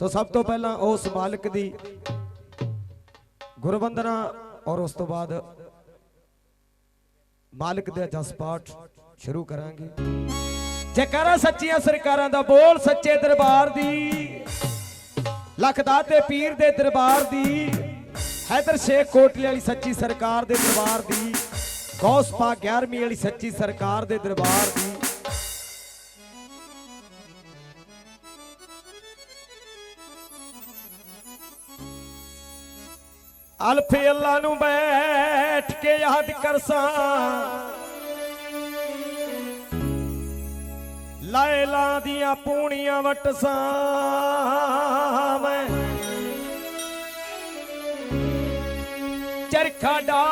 ਸੋ ਸਭ ਤੋਂ ਪਹਿਲਾਂ ਉਸ ਮਾਲਕ ਦੀ ਗੁਰਵੰਦਨਾ ਔਰ ਉਸ ਤੋਂ ਬਾਅਦ ਮਾਲਕ ਦਾ ਜਸ ਪਾਠ ਸ਼ੁਰੂ ਕਰਾਂਗੇ। ਜੈਕਾਰਾ ਸੱਚੀਆਂ ਸਰਕਾਰਾਂ ਦਾ ਬੋਲ ਸੱਚੇ ਦਰਬਾਰ ਦੀ ਲਖਦਾ ਤੇ ਪੀਰ ਦੇ ਦਰਬਾਰ ਦੀ, ਹੈਦਰ ਸ਼ੇਖ ਕੋਟਲੇ ਵਾਲੀ ਸੱਚੀ ਸਰਕਾਰ ਦੇ ਦਰਬਾਰ ਦੀ, ਗੌਸ ਪਾ 11ਵੀਂ ਵਾਲੀ ਸੱਚੀ ਸਰਕਾਰ ਦੇ ਦਰਬਾਰ ਦੀ ਅਲਫੇ ਅੱਲਾ ਨੂੰ ਬੈਠ ਕੇ ਯਾਦ ਕਰਸਾਂ ਲਾਇਲਾ ਦੀਆਂ ਪੂਣੀਆਂ ਵਟਸਾਂ ਮੈਂ। ਚਰਖਾ ਡਾ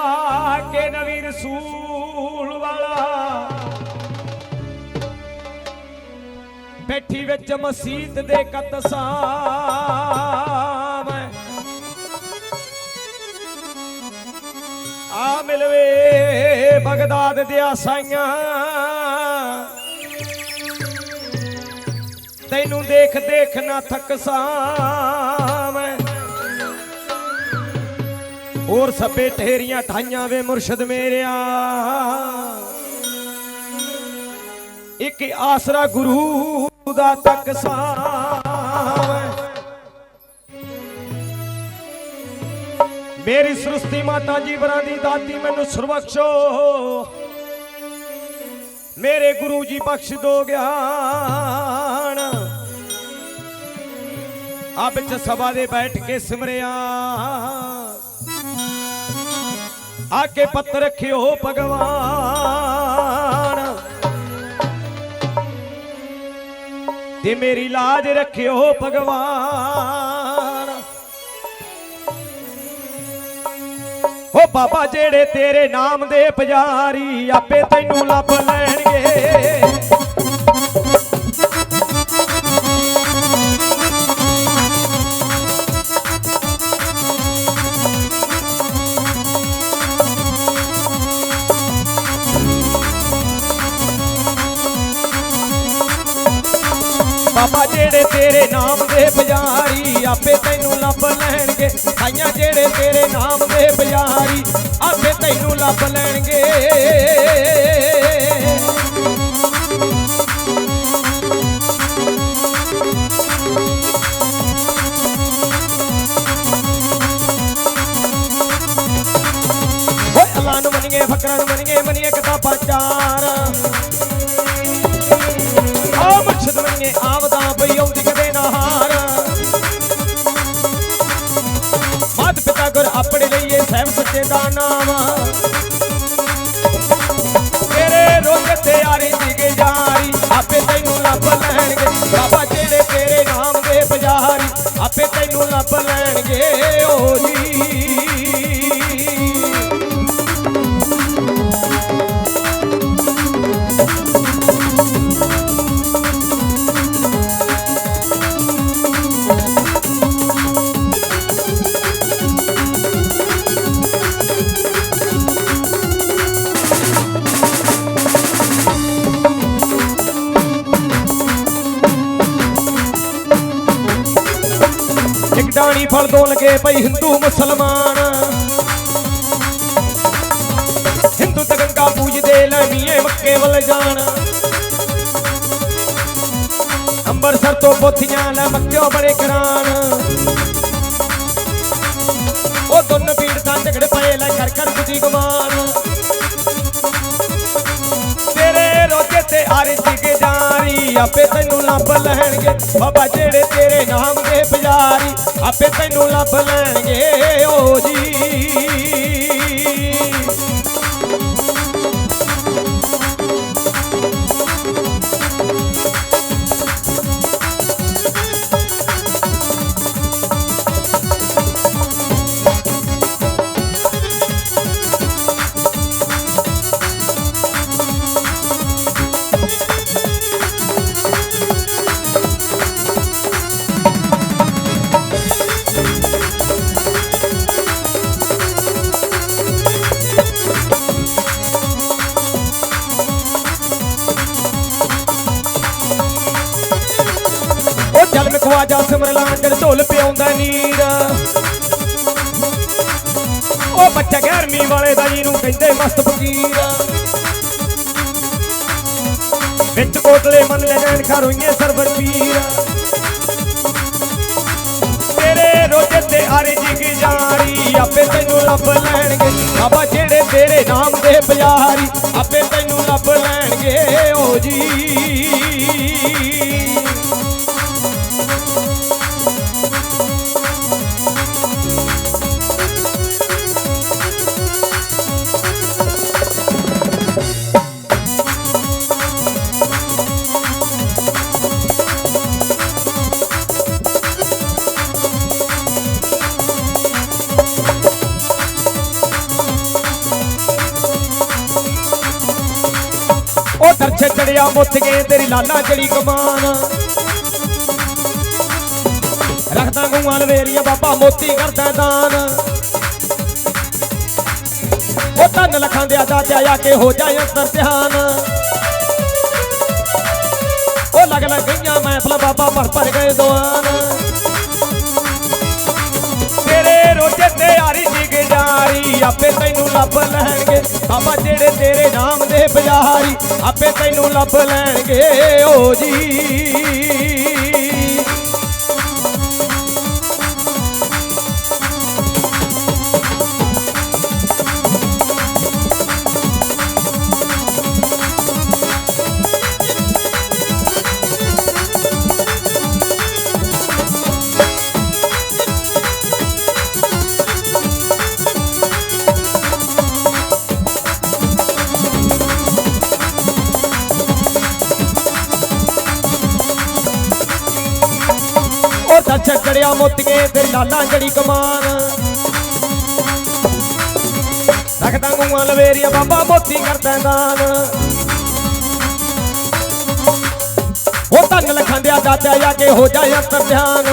ਕੇ ਨਵੀਂ ਰਸੂਲ ਵਾਲਾ। ਬੈਠੀ ਵਿੱਚ ਮਸਜਿਦ ਦੇ ਕਤਸਾਂ। ਆ ਮਿਲਵੇ ਬਗਦਾਦ ਦੇ ਆਸਾਈਆਂ। ਤੈਨੂੰ ਦੇਖ ਦੇਖ ਨਾ ਥਕਸਾਂ ਮੈਂ ਹੋਰ ਸਭੇ ਢੇਰੀਆਂ ਠਾਈਆਂ ਵੇ ਮੁਰਸ਼ਦ ਮੇਰਿਆ। ਇੱਕ ਆਸਰਾ ਗੁਰੂ ਦਾ ਤਕਸਾਂ ਮੇਰੀ ਸ੍ਰਿਸ਼ਟੀ ਮਾਤਾ ਜੀ ਬਰਾਂ ਦੀ ਦਾਤੀ ਮੈਨੂੰ ਸਰਬਖਸ਼ੋ। ਮੇਰੇ ਗੁਰੂ ਜੀ ਬਖਸ਼ ਦੋ ਗਿਆਨ। ਆ ਵਿੱਚ ਸਭਾ ਦੇ ਬੈਠ ਕੇ ਸਿਮਰਿਆ। ਆ ਕੇ ਪੱਤ ਰੱਖਿਓ ਭਗਵਾਨ। ਤੇ ਮੇਰੀ ਲਾਜ ਰੱਖਿਓ ਭਗਵਾਨ। ਬਾਬਾ ਜਿਹੜੇ ਤੇਰੇ ਨਾਮ ਦੇ ਪੁਜਾਰੀ ਆਪੇ ਤੈਨੂੰ ਲੱਭ ਲੈਣਗੇ। ਬਾਬਾ ਜਿਹੜੇ ਤੇਰੇ ਨਾਮ ਦੇ ਪੁਜਾਰੀ ਆਪੇ ਤੈਨੂੰ ਲੱਭ ਲੈਣਗੇ। ਆਈਆਂ ਜਿਹੜੇ ਤੇਰੇ ਨਾਮ ਦੇ ਬਜਾਰੀ ਆਪੇ ਤੈਨੂੰ ਲੱਭ ਲੈਣਗੇ। ਆਪਣੇ ਲਈਏ ਸਹਿਬ ਸੱਚੇ ਦਾ ਨਾਮ ਤੇਰੇ ਰੋਜ਼ ਤੇ ਆਰੀ ਦੀ ਜਾਰੀ, ਆਪੇ ਤੈਨੂੰ ਲੱਭ ਲੈਣਗੇ। ਬਾਬਾ ਜਿਹੜੇ ਤੇਰੇ ਨਾਮ ਦੇ ਪੁਜਾਰੀ, ਆਪੇ ਤੈਨੂੰ ਲੱਭ ਲੈਣਗੇ। ਡਾਣੀ ਫਲ ਦੋ ਲਗੇ ਪਈ ਹਿੰਦੂ ਮੁਸਲਮਾਨ। ਹਿੰਦੂ ਤੇ ਗੰਗਾ ਪੂਜਦੇ ਲੈ ਮੀਏ ਮੱਕੇ ਵੱਲ ਜਾਣ। ਅੰਬਰਸਰ ਤੋਂ ਪੋਥੀਆਂ ਲੈ ਮੱਕਿਓ ਬੜੇ ਕਰਾਨ ਉਹ ਦੋਨ ਪੀੜ ਤਾਂ ਝਗੜ ਪਏ ਲੈ ਕਰ ਕਰ ਬੁੱਧੀ ਗਮਾਨ। ਤੇਰੇ ਰੋਜੇ ਤੇ ਆਰਤੀ ਕੇ ਜਾਰੀ ਆਪੇ ਤੈਨੂੰ ਲੱਭ ਲੈਣਗੇ। ਬਾਬਾ ਜਿਹੜੇ ਤੇਰੇ ਨਾਮ ਦੇ ਪੁਜਾਰੀ, ਆਪੇ ਤੈਨੂੰ ਲੱਭ ਲੈਣਗੇ। ਓ ਜੀ। ਚੱਲ ਮਖਵਾਜਾ ਸਿਮਰ ਢੋਲ ਪਿਆਉਂਦਾ ਨੀਰ। ਉਹ ਬੱਚਾ ਗਰਮੀ ਵਾਲੇ ਦਾ ਜੀ ਨੂੰ ਕਹਿੰਦੇ ਮਸਤ ਫਕੀਰ। ਵਿੱਚ ਕੋਟਲੇ ਮੰਨ ਲੈ ਨੈਣ ਖਰੋਈਏ ਸਰਵਰ ਪੀਰ। ਤੇਰੇ ਰੋਜੇ ਤੇ ਹਰ ਜਿਗ ਜਾਰੀ, ਆਪੇ ਤੈਨੂੰ ਲੱਭ ਲੈਣਗੇ। ਬਾਬਾ ਜਿਹੜੇ ਤੇਰੇ ਨਾਮ ਦੇ ਪਿਆਰੀ ਦਰਛੇ ਚੜਿਆ ਗਏ ਤੇਰੀ ਲਾਲਾ ਜਿਹੜੀ ਕਮਾਨ। ਰੱਖਦਾ ਗੂਆਂ ਲਵੇਰੀਆਂ, ਬਾਬਾ ਮੋਤੀ ਕਰਦਾ ਦਾਨ। ਉਹ ਤਨ ਲਖਾਂ ਦੇ ਦਾਤਿਆ ਆ ਕੇ ਹੋ ਜਾਏ ਅੰਤਰ ਧਿਆਨ। ਉਹ ਲਗ ਲੱਗ ਗਈਆਂ ਮਹਿਫਲਾਂ, ਬਾਬਾ ਭਰ ਭਰ ਗਏ ਦੁਆਨ। ਤੇਰੇ ਰੋਜੇ ਤੇ ਆਰੀ ਜਿਗ ਆਪੇ ਤੈਨੂੰ ਲੱਭ ਲੈਣਗੇ। ਬਾਬਾ ਜਿਹੜੇ ਤੇਰੇ ਨਾਮ ਦੇ ਪਿਆਰੀ ਆਪੇ ਤੈਨੂੰ ਲੱਭ ਲੈਣਗੇ। ਓ ਜੀ। ਚੜਿਆ ਮੁੱਤ ਤੇ ਲਾਲਾਂ ਜੜੀ ਕਮਾਨ। ਰੱਖਦਾ ਗੂਆਂ ਲਵੇਰੀਆਂ ਬਾਬਾ ਮੋਤੀ ਕਰਦਾ ਦਾਨ। ਉਹ ਧੰਨ ਲਖੰਦਿਆ ਦਾਤਾ ਜਾ ਕੇ ਹੋ ਜਾਏ ਅੰਤਰ ਧਿਆਨ।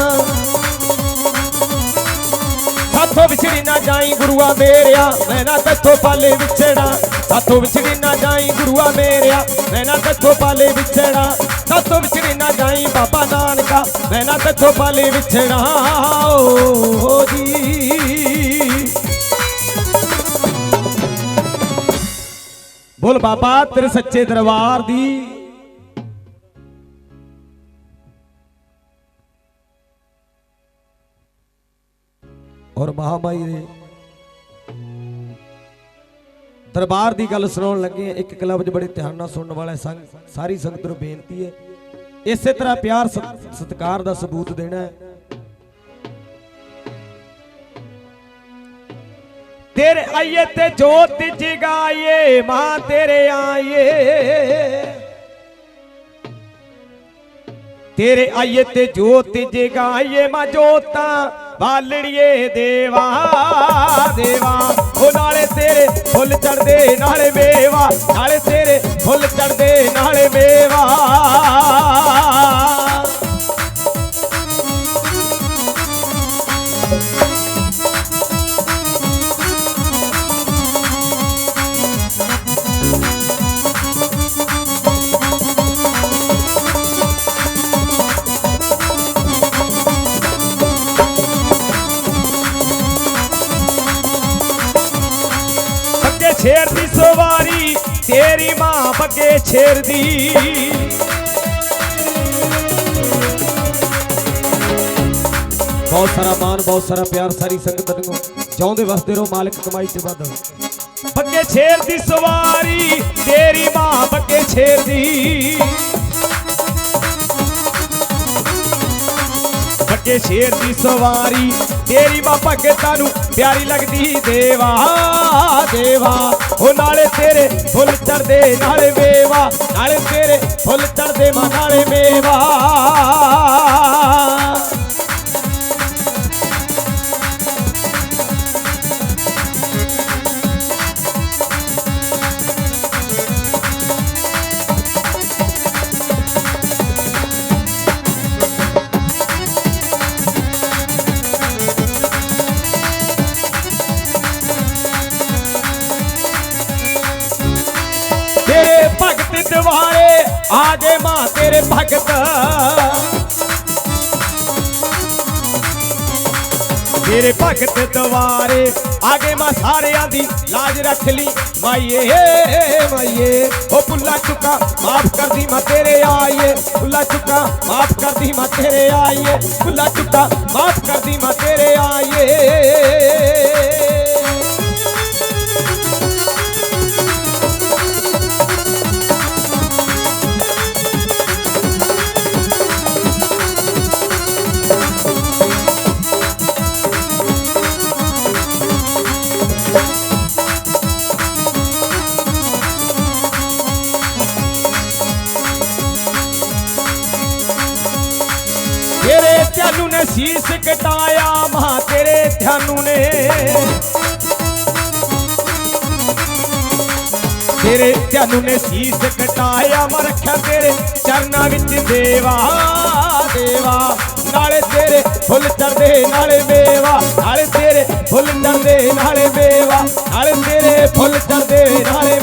ਸਾਥੋਂ ਵਿਛੜੀ ਨਾ ਜਾਈ ਗੁਰੂਆ ਮੇਰਿਆ, ਮੈਂ ਨਾ ਤੇਥੋਂ ਪਾਲੇ ਵਿਛੜਾ। ਸਾਥੋਂ ਵਿਛੜੀ ਨਾ ਜਾਈ ਗੁਰੂਆ ਮੇਰਿਆ, ਮੈਂ ਨਾ ਤੇਥੋਂ ਪਾਲੇ ਵਿਛੜਾ। ਸਾਥੋਂ ਵਿਛੜੀ ਨਾ ਜਾਈ ਬਾਬਾ ਨਾਨਕਾ, ਮੈਂ ਨਾ ਤੇਥੋਂ ਪਾਲੇ ਵਿਛੜਾ। ਓ ਜੀ। ਬੋਲ ਬਾਬਾ, ਤੇਰੇ ਸੱਚੇ ਦਰਬਾਰ ਦੀ। ਔਰ ਮਹਾਮਾਈ ਦੇ ਦਰਬਾਰ ਦੀ ਗੱਲ ਸੁਣਾਉਣ ਲੱਗੇ ਹਾਂ। ਇੱਕ ਕਲਬ 'ਚ ਬੜੇ ਧਿਆਨ ਨਾਲ ਸੁਣਨ ਵਾਲਾ ਸੰਗ ਸਾਰੀ ਸੰਗਤ ਨੂੰ ਬੇਨਤੀ ਹੈ। ਇਸੇ ਤਰ੍ਹਾਂ ਪਿਆਰ ਸਤਿਕਾਰ ਦਾ ਸਬੂਤ ਦੇਣਾ ਹੈ। ਤੇਰੇ ਆਈਏ ਤੇ ਜੋਤ ਜਗਾਈਏ ਮਾਂ ਤੇਰੇ ਆਈਏ। ਤੇਰੇ ਆਈਏ ਤੇ ਜੋਤ ਜਗਾਈਏ ਮਾਂ ਜੋਤਾਂ ਬਾਲੜੀਏ ਦੇਵਾ ਦੇਵਾ। ਉਹ ਨਾਲੇ ਚੜਦੇ ਨਾਲੇ ਮੇਵਾ ਨਾਲੇ ਤੇਰੇ ਫੁੱਲ ਚੜਦੇ ਨਾਲੇ ਮੇਵਾ। ਬੱਗੇ ਛੇਰ ਦੀ ਤੇਰੀ ਮਾਂ ਬੱਗੇ ਛੇਰ ਬਹੁਤ ਸਾਰਾ ਮਾਨ ਬਹੁਤ ਸਾਰਾ ਪਿਆਰ, ਸਾਰੀ ਸੰਗਤ ਨੂੰ। ਜਿਉਂਦੇ ਵਸਦੇ ਰਹੋ ਮਾਲਕ ਕਮਾਈ ਚ ਵਾਧਾ। ਬੱਗੇ ਛੇਰਦੀ ਸਵਾਰੀ, ਤੇਰੀ ਮਾਂ ਬੱਗੇ ਛੇਰ ਦੀ ਸ਼ੇਰ ਦੀ ਸਵਾਰੀ। ਤੇਰੀ ਮਾਂ ਭਗਤਾਂ ਨੂੰ ਪਿਆਰੀ ਲੱਗਦੀ ਦੇਵਾ ਦੇਵਾ। ਉਹ ਨਾਲੇ ਤੇਰੇ ਫੁੱਲ ਚੜਦੇ ਨਾਲੇ ਮੇਵਾ ਨਾਲੇ ਤੇਰੇ ਫੁੱਲ ਚੜਦੇ ਮਾਂ ਨਾਲੇ ਮੇਵਾ ਦਵਾਰੇ ਆ ਜੇ ਮਾਂ ਤੇਰੇ ਭਗਤ। ਤੇਰੇ ਭਗਤ ਦਵਾਰੇ ਆਗੇ ਮਾਂ ਸਾਰਿਆਂ ਦੀ ਲਾਜ ਰੱਖ ਲਈ। ਮਾਈਏ ਮਾਈਏ, ਉਹ ਪੁੱਲਾ ਚੁੱਕਾ, ਮਾਫ ਕਰਦੀ ਮਾਂ ਤੇਰੇ ਆਈਏ। ਪੁੱਲਾ ਚੁੱਕਾ, ਮਾਫ ਕਰਦੀ ਮਾਂ ਤੇਰੇ ਆਈਏ। ਪੁੱਲਾ ਚੁੱਕਾ, ਮਾਫ ਕਰਦੀ ਮਾਂ ਤੇਰੇ ਸੀਸ ਕਟਾਇਆ ਮਹਾ ਤੇਰੇ ਧਿਆਨੂ ਨੇ ਤੇਰੇ ਧਿਆਨੂ ਨੇ ਸੀਸ ਕਟਾਇਆ ਮੈਂ ਰੱਖਿਆ ਤੇਰੇ ਚਰਨਾਂ ਵਿੱਚ ਦੇਵਾ ਦੇਵਾ। ਨਾਲੇ ਤੇਰੇ ਫੁੱਲ ਚੜਦੇ ਨਾਲੇ ਮੇਵਾ, ਨਾਲੇ ਤੇਰੇ ਫੁੱਲ ਚੜਦੇ ਨਾਲੇ ਮੇਵਾ। ਨਾਲੇ ਤੇਰੇ ਫੁੱਲ ਚੜਦੇ ਨਾਲੇ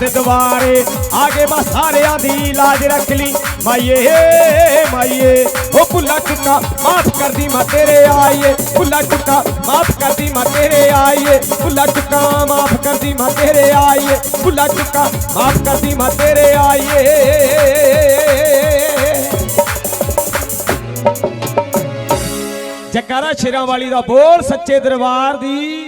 ਤੇਰੇ ਭਗਤ ਦਿਵਾਰੇ ਆਗੇ ਬਾ ਸਾਰਿਆਂ ਦੀ ਲਾਜ ਰੱਖ ਲਈ। ਮਾਈਏ ਮਾਈਏ ਉਹ ਭੁੱਲਾ ਚੁੱਕਾ, ਮਾਫ ਕਰਦੀ ਮੈਂ ਤੇਰੇ ਆਈਏ। ਭੁੱਲਾ ਚੁੱਕਾ, ਮਾਫ ਕਰਦੀ ਮੈਂ ਤੇਰੇ ਆਈਏ। ਭੁੱਲਾ ਚੁੱਕਾ, ਮਾਫ ਕਰਦੀ ਮੈਂ ਤੇਰੇ ਆਈਏ। ਭੁੱਲਾ ਚੁੱਕਾ, ਮਾਫ ਕਰਦੀ ਮੈਂ ਤੇਰੇ ਆਈਏ। ਜਕਾਰਾ ਸ਼ੇਰਾਂ ਵਾਲੀ ਦਾ ਬੋਲ ਸੱਚੇ ਦਰਬਾਰ ਦੀ।